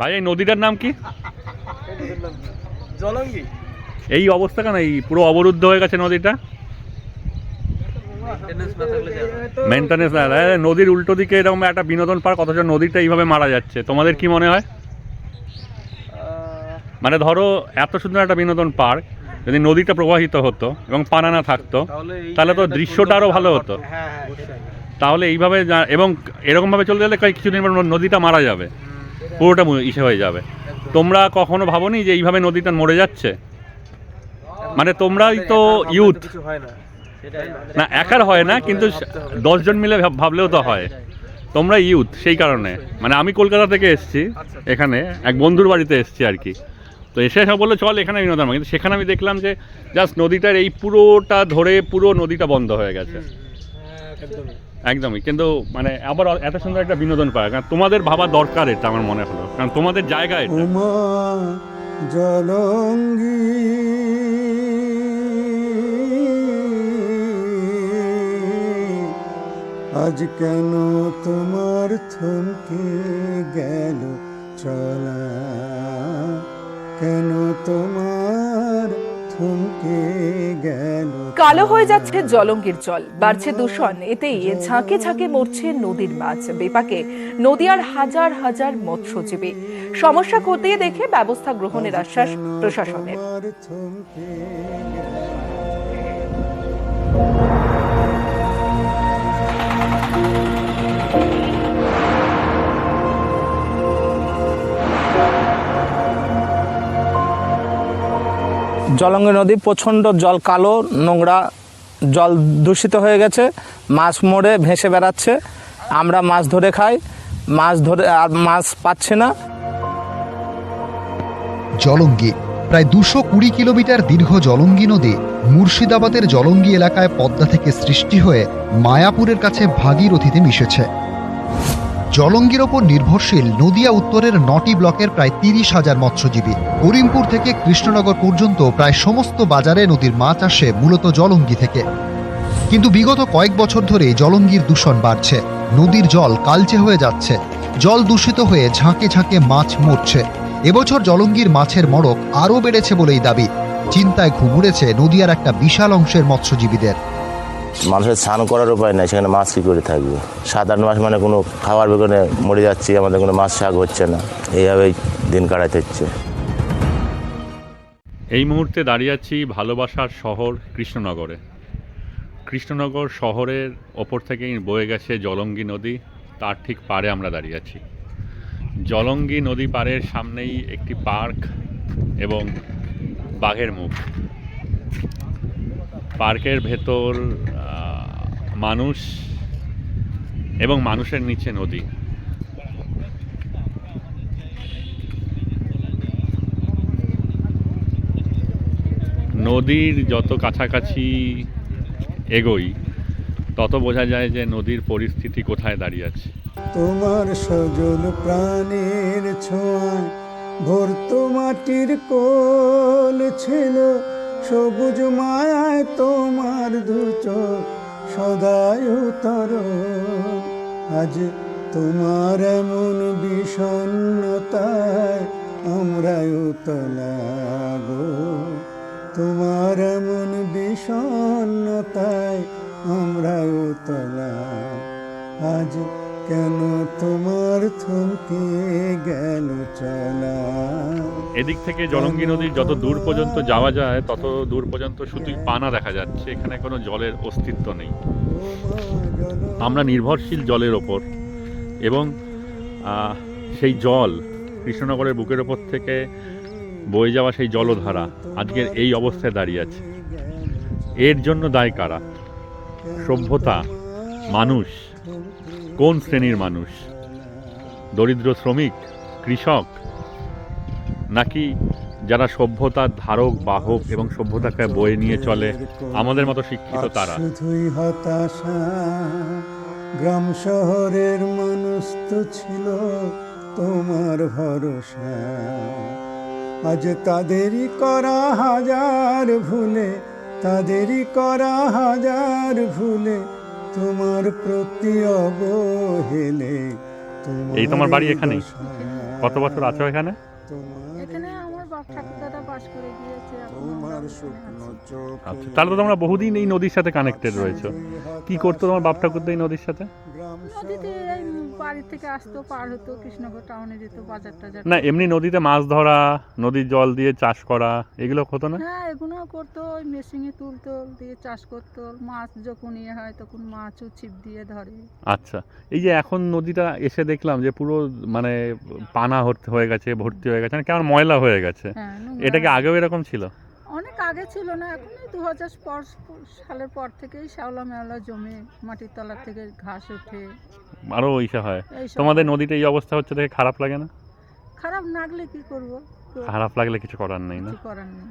ভাই এই নদীটার নাম কি? জলঙ্গি। এই অবস্থা কেন? এই পুরো অবরুদ্ধ হয়ে গেছে নদীটা? মেনটেনেন্স নদীর উল্টো দিকে এরকম একটা বিনোদন পার্ক অথচ নদীটা এইভাবে মারা যাচ্ছে। তোমাদের কি মনে হয়? মানে ধরো এত সুন্দর একটা বিনোদন পার্ক যদি নদীটা প্রবাহিত হতো এবং পানানা থাকতো তাহলে তো দৃশ্যটা আরও ভালো হতো। হ্যাঁ হ্যাঁ। তাহলে এইভাবে এবং এরকমভাবে চলে গেলে কয়েক কিছুদিন পর নদীটা মারা যাবে। পুরোটা মু- ইসে হয়ে যাবে। তোমরা কখনো ভাবোনি যে এইভাবে নদীটা মরে যাচ্ছে? মানে তোমরাই তো ইউথ না। একার হয় না কিন্তু দশজন মিলে ভাব- ভাবলেও তো হয়। তোমরা ইউথ সেই কারণে। মানে আমি কলকাতা থেকে এসেছি এখানে এক বন্ধুর বাড়িতে এসেছি আর কি। তো এসে সব বলল চল এখানে বিনোদন। কিন্তু সেখানে আমি দেখলাম যে জাস্ট নদীটার এই পুরোটা ধরে পুরো নদীটা বন্ধ হয়ে গেছে। একদমই। একদমই। কিন্তু মানে আবার এত সুন্দর একটা বিনোদন পার্ক কারণ তোমাদের ভাবা দরকার এটা আমার মনে হলো। কারণ তোমাদের জায়গায় জলঙ্গি। আজ কেন তোমার থমকে গেল চলা? কেন তোমার থমকে গেল কালো হয়ে যাচ্ছে জলঙ্গির জল বাড়ছে দূষণ। এতেই ঝাঁকে ঝাঁকে মরছে নদীর মাছ। বেপাকে নদীয়ার হাজার হাজার মৎস্যজীবী। সমস্যা খতিয়ে দেখে ব্যবস্থা গ্রহণের আশ্বাস প্রশাসনের। থমকে গেল। জলঙ্গি নদী প্রচণ্ড জল কালো, নোংরা, জল দূষিত হয়ে গেছে। মাছ মরে, ভেসে বেড়াচ্ছে। আমরা মাছ ধরে খাই। মাছ ধরে, আর মাছ পাচ্ছি না। জলঙ্গি, প্রায় দুশো কুড়ি কিলোমিটার দীর্ঘ জলঙ্গি নদী মুর্শিদাবাদের জলঙ্গি এলাকায় পদ্মা থেকে সৃষ্টি হয়ে মায়াপুরের কাছে ভাগীরথীতে মিশেছে। জলঙ্গির ওপর নির্ভরশীল নদিয়া উত্তরের নটি ব্লকের প্রায় তিরিশ হাজার মৎস্যজীবী। করিমপুর থেকে কৃষ্ণনগর পর্যন্ত প্রায় সমস্ত বাজারে নদীর মাছ আসে মূলত জলঙ্গি থেকে। কিন্তু বিগত কয়েক বছর ধরে জলঙ্গির দূষণ বাড়ছে। নদীর জল কালচে হয়ে যাচ্ছে। জল দূষিত হয়ে ঝাঁকে ঝাঁকে মাছ মরছে। এবছর জলঙ্গির মাছের মড়ক আরও বেড়েছে বলেই দাবি। চিন্তায় ঘুমুড়েছে নদিয়ার একটা বিশাল অংশের মৎস্যজীবীদের। মানুষের স্নান করার উপায় নাই, সেখানে মাছ কী করে থাকবে? সাধারণ মাছ মানে কোনো খাবার বেগুনে মরে যাচ্ছি, আমাদের কোনো মাছ শাক হচ্ছে না। এইভাবেই দিন কাটাতে হচ্ছে। এই মুহূর্তে দাঁড়িয়ে আছি ভালোবাসার শহর কৃষ্ণনগরে। কৃষ্ণনগর শহরের ওপর থেকেই বয়ে গেছে জলঙ্গি নদী, তার ঠিক পারে আমরা দাঁড়িয়ে আছি। জলঙ্গি নদী পাড়ের সামনেই একটি পার্ক এবং বাঘের মুখ। পার্কের ভেতর মানুষ এবং মানুষের নিচে নদী। নদীর যত কাছাকাছি এগোই, তত বোঝা যায় যে নদীর পরিস্থিতি কোথায় দাঁড়িয়ে আছে। তোমার সজল প্রাণের ছোঁয়ায় ভর্ত মাটির কোল ছিল, সবুজ মায়ায় তোমার দু চোখ। সদায় তর আজ তোমার এমন বিষণ্নতায় আমরা উতলা গো। তোমার এমন বিষণ্নতায় আমরা উতলা। আজ কেন তোমার থমকে গেল চলা? এদিক থেকে জলঙ্গি নদীর যত দূর পর্যন্ত যাওয়া যায় তত দূর পর্যন্ত শুধুই পানা দেখা যাচ্ছে। এখানে কোনো জলের অস্তিত্ব নেই। আমরা নির্ভরশীল জলের ওপর এবং সেই জল কৃষ্ণনগরের বুকের ওপর থেকে বয়ে যাওয়া সেই জলধারা আজকের এই অবস্থায় দাঁড়িয়ে আছে। এর জন্য দায় কারা? সভ্যতা মানুষ কোন শ্রেণির মানুষ? দরিদ্র শ্রমিক, কৃষক? নাকি যারা সভ্যতার ধারক, বাহক এবং সভ্যতাকে বয়ে নিয়ে চলে, আমাদের মতো শিক্ষিত তারা? শুধুই হতাশা, গ্রাম শহরের মানুষ তো ছিল তোমার ভরসা। আজ তাদেরই করা হাজার ভুলে, তাদেরই করা হাজার ভুলে তোমার প্রতি অবহেলে এই তোমার বাড়ি এখানে কত বছর আছো এখানে? এখানে আমার বাপ ঠাকুর দাদা করে আচ্ছা তাহলে তো তোমরা বহুদিন এই নদীর সাথে কানেক্টেড রয়েছো। কি করতো তোমার বাপ ঠাকুরদা এই নদীর সাথে? নদীতে এই বাড়ি থেকে আসতো পার হতো কৃষ্ণগর টাউনে যেত বাজার টাজার না এমনি নদীতে মাছ ধরা নদীর জল দিয়ে চাষ করা এগুলো হতো না? হ্যাঁ এগুলো করতো ওই মেশিনে তুলতো দিয়ে চাষ করতো। মাছ যখন ইয়ে হয় তখন মাছও ছিপ দিয়ে ধরে। আচ্ছা এই যে এখন নদীটা এসে দেখলাম যে পুরো মানে পানা হতে হয়ে গেছে ভর্তি হয়ে গেছে মানে কেমন ময়লা হয়ে গেছে। হ্যাঁ নোংরা। এটা কি আগেও এরকম ছিল? অনেক আগে ছিল না এখন দু হাজার সালের পর থেকেই শ্যাওলা মেওলা জমে মাটির তলা থেকে ঘাস ওঠে। আরও ইসে হয়। তোমাদের নদীতে এই অবস্থা হচ্ছে দেখে খারাপ লাগে না? খারাপ লাগলে কি করব? খারাপ লাগলে কিছু করার নেই না? করার নেই।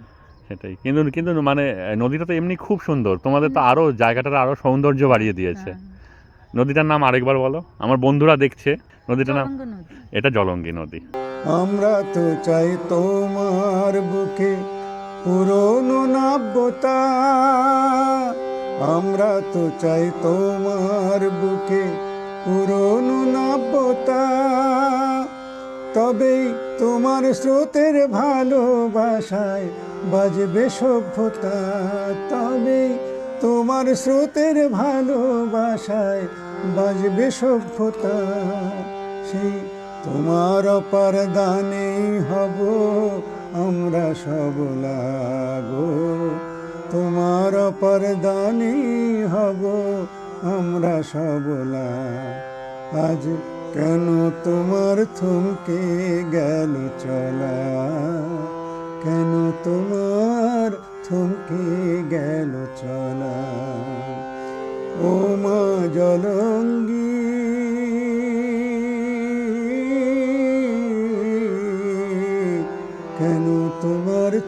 সেটাই। কিন্তু কিন্তু মানে নদীটা তো এমনি খুব সুন্দর। তোমাদের তো আরও জায়গাটার আরও সৌন্দর্য বাড়িয়ে দিয়েছে। হ্যাঁ। নদীটার নাম আরেকবার বলো। আমার বন্ধুরা দেখছে। নদীটার নাম? এটা জলঙ্গি নদী। আমরা তো চাই তোমার বুকে পুরনো নাব্যতা। আমরা তো চাই তোমার বুকে পুরনো নাব্যতা। তবেই তোমার স্রোতের ভালোবাসায় বাজবে সভ্যতা। তবেই তোমার স্রোতের ভালোবাসায় বাজবে সভ্যতা। সেই তোমার অপার হব, আমরা সবলা গো তোমার অপার হব, আমরা সবলা আজ কেন তোমার থমকে গেল চলা? কেন তোমার থমকে গেল চলা? ও মা জলঙ্গি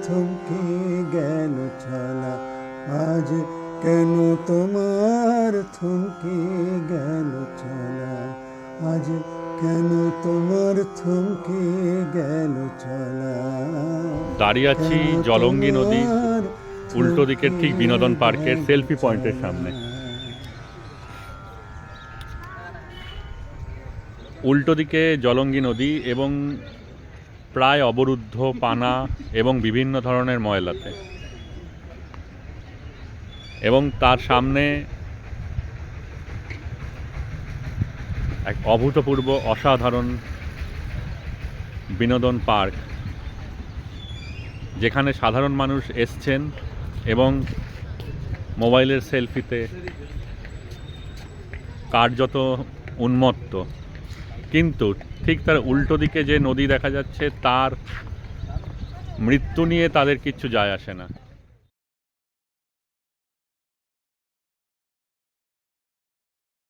থমকে গেল চলা আজ কেন তোমার থমকে গেল চলা আজ কেন তোমার থমকে গেল চলা দাঁড়িয়ে আছি জলঙ্গি নদী উল্টো দিকের ঠিক বিনোদন পার্কের সেলফি পয়েন্টের সামনে। উল্টো দিকে জলঙ্গি নদী এবং প্রায় অবরুদ্ধ পানা এবং বিভিন্ন ধরনের ময়লাতে। এবং তার সামনে এক অভূতপূর্ব অসাধারণ বিনোদন পার্ক, যেখানে সাধারণ মানুষ এসছেন এবং মোবাইলের সেলফিতে কার্যত উন্মত্ত। কিন্তু ঠিক তার উল্টো দিকে যে নদী দেখা যাচ্ছে, তার মৃত্যু নিয়ে তাদের কিচ্ছু যায় আসে না।